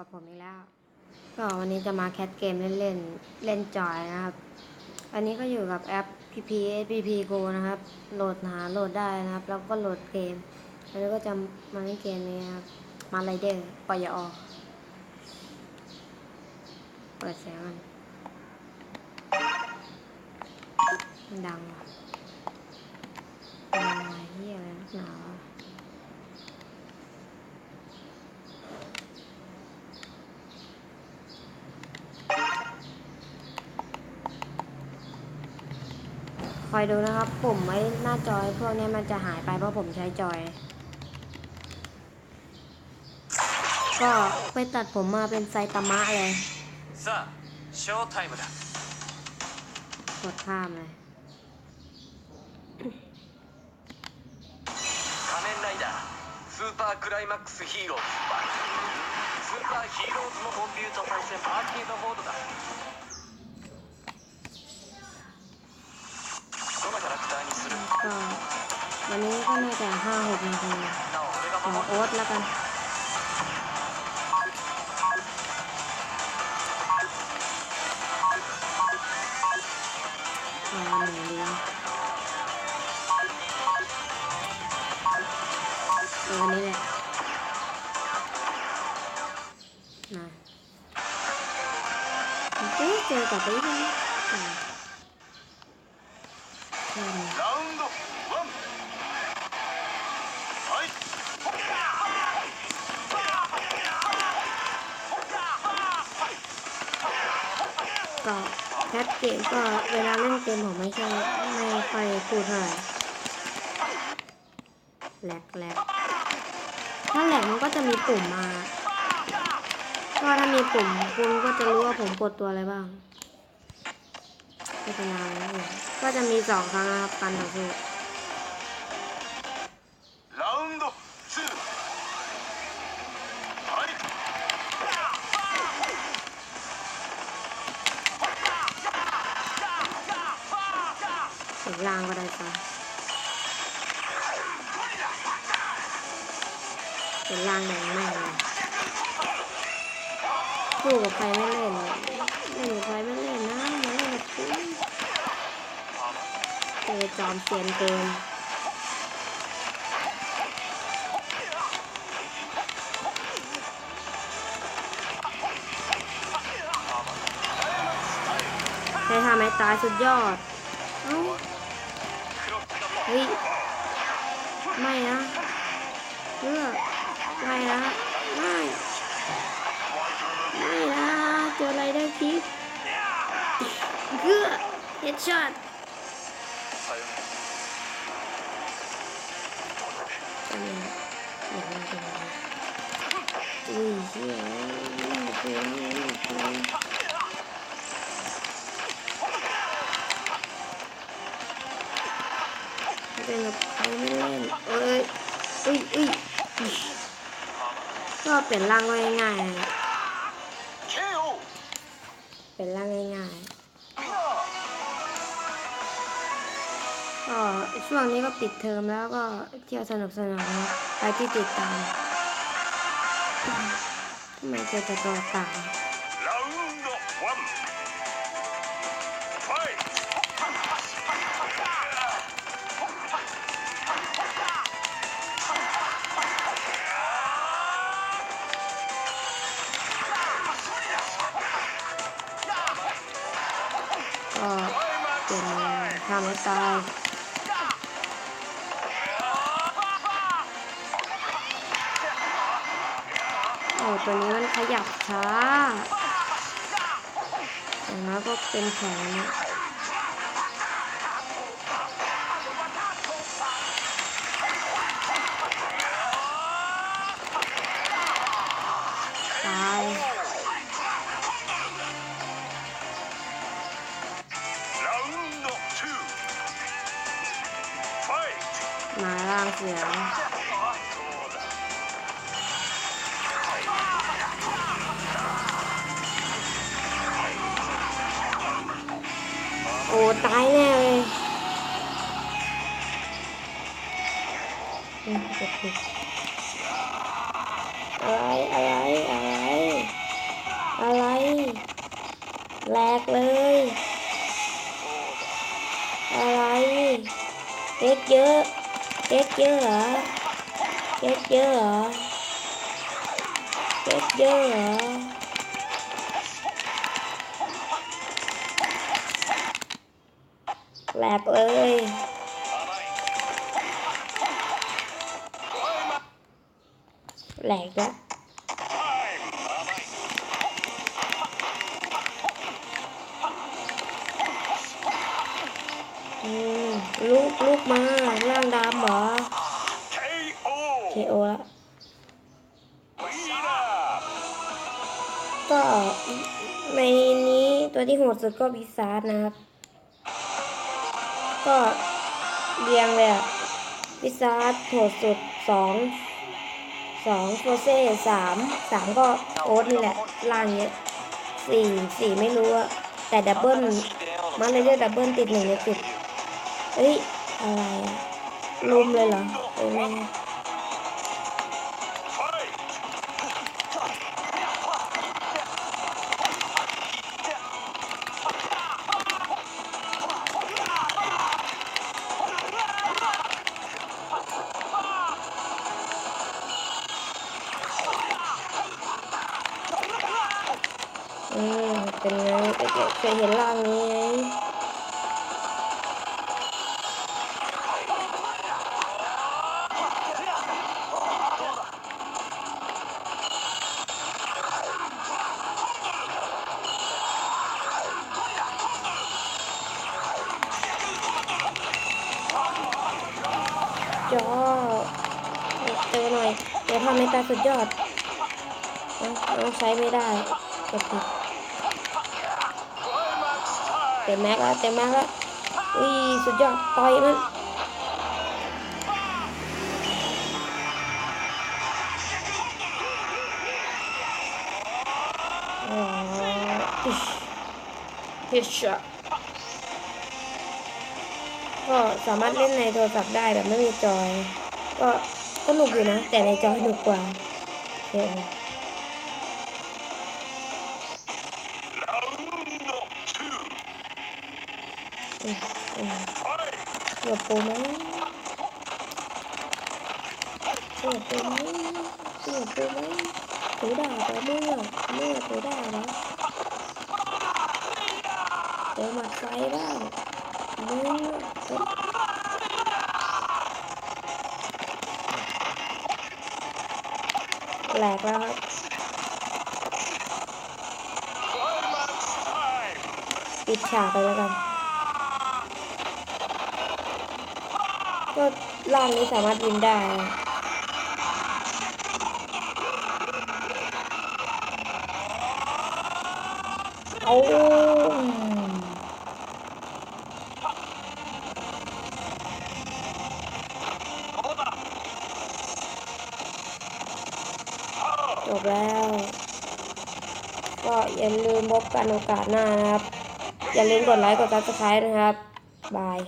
กับผมอีกแล้ว ก็วันนี้จะมาแคสเกมเล่นเล่นๆ เล่นจอยนะครับ อันนี้ก็อยู่กับแอป PPSPP Go นะครับ โหลดหาโหลดได้นะครับ แล้วก็โหลดเกมแล้วก็จะมาเล่นเกมนี้ครับ มาไรเดอร์ปยอเปิดเสียงมันดังว่ะเป็นอะไรเฮียอะไรนักหนาวะ คอยดูนะครับ ปุ่มไว้หน้าจอย พวกนี้มันจะหายไปเพราะผมใช้จอย ก็ไปตัดผมมาเป็นไซตามะเลย さあショータイムだ กดข้ามเลย 仮面ライダースーパークライマックスヒーローズスーパーヒーローズのコンピュータ対戦アーケードモードだ ก็น่าจะห้าหกนาทีขอโอ๊ตแล้วกันอ่งเดียวตัวนี้แหละนะเจอกับไปยังแค่นี้ ก็แคปเกมก็เวลาเล่นเกมผมไม่ใช่ไม่ค่อยพูดเท่าไหร่แหลกแหลกถ้าแหลกมันก็จะมีปุ่มมา ก็ถ้ามีปุ่มคุณก็จะรู้ว่าผมกดตัวอะไรบ้างไม่เป็นไรก็จะมีสองครั้งนะครับการต่อสู้ สียงล่างแดงมากสู้กับใครไม่เล่นเล่นกับใครไม่เล่นนะมาเล่นกับกูเจอจอมเซียนเกินใช้ทำไม้ตายสุดยอด เอ้า เฮ้ย ไม่นะเลือก ไม่ละไม่ไม่ละตัวอะไรได้พีเกือเฮดช็อตอุ้ยเฮ้ย ปลี่ยนร่างก็ง่ายๆนะ KO เป็นร่างง่ายๆก็ช่วงนี้ก็ปิดเทอมแล้วก็เที่ยวสนุกสนุกนะไปที่ติดตามทำไมเจอแต่ตัวต่าง เปลี่ยนมาทำให้ตายโอ้ตัวนี้มันขยับช้าอย่างน้อยก็เป็นแขน イトมาล่างเสียงโอ้ตายแน่เลยเอ้ยกดผิดอะไรอะไร อะไร แหลกเลย อะไรเก๊กเยอะเก๊กเยอะเหรอเก๊กเยอะเหรอเก๊กเยอะเหรอแหลกเลยแหลกละอืมลูกลูกมาร่างดำเหรอ KO KO แล้วก็ในนี้ตัวที่โหดสุดก็พิซาร์นะครับ ก็เรียงเลยอะพิซาร์โหดสุดสองสองโฟเซ่สามสามก็โอ๊ตนี่แหละล่างเยอะสี่สี่ไม่รู้อะแต่ดับเบิลมาเลยเรียกดับเบิลติดหนึ่งในสิบเฮ้ยอะไรอะลุมเลยเหรอเออ อืมเป็นไงไปเจอเคยเห็นร่างนี้ไงจอเจอหน่อย เดี๋ยวทำให้ตาสุดยอดเอาเอาใช้ไม่ได้กดผิด ต็มแม็กแล้วเต็มแม็กแล้วอุ้ยสุดยอดต่อยมันอ๋ออิชฮิชช็อตก็สามารถเล่นในโทรศัพท์ได้แบบไม่มีจอย ก็สนุกอยู่นะ แต่ในจอยสนุกกว่าโอเค อือืมเหยียบปูไหมเหยียบปูไหมเหยียบปูไหมถือดาบเหรอเมื่อเมื่อถือดาบเหรอเจอหมัดไฟบ้างเมื่อแหลกแล้วครับปิดฉากไปแล้วกัน ก็ร่างนี้สามารถวินได้นะเอาจบแล้ว ก็อย่าลืมพบกันโอกาสหน้านะครับ อย่าลืมกดไลค์กดซับสไครต์นะครับ บาย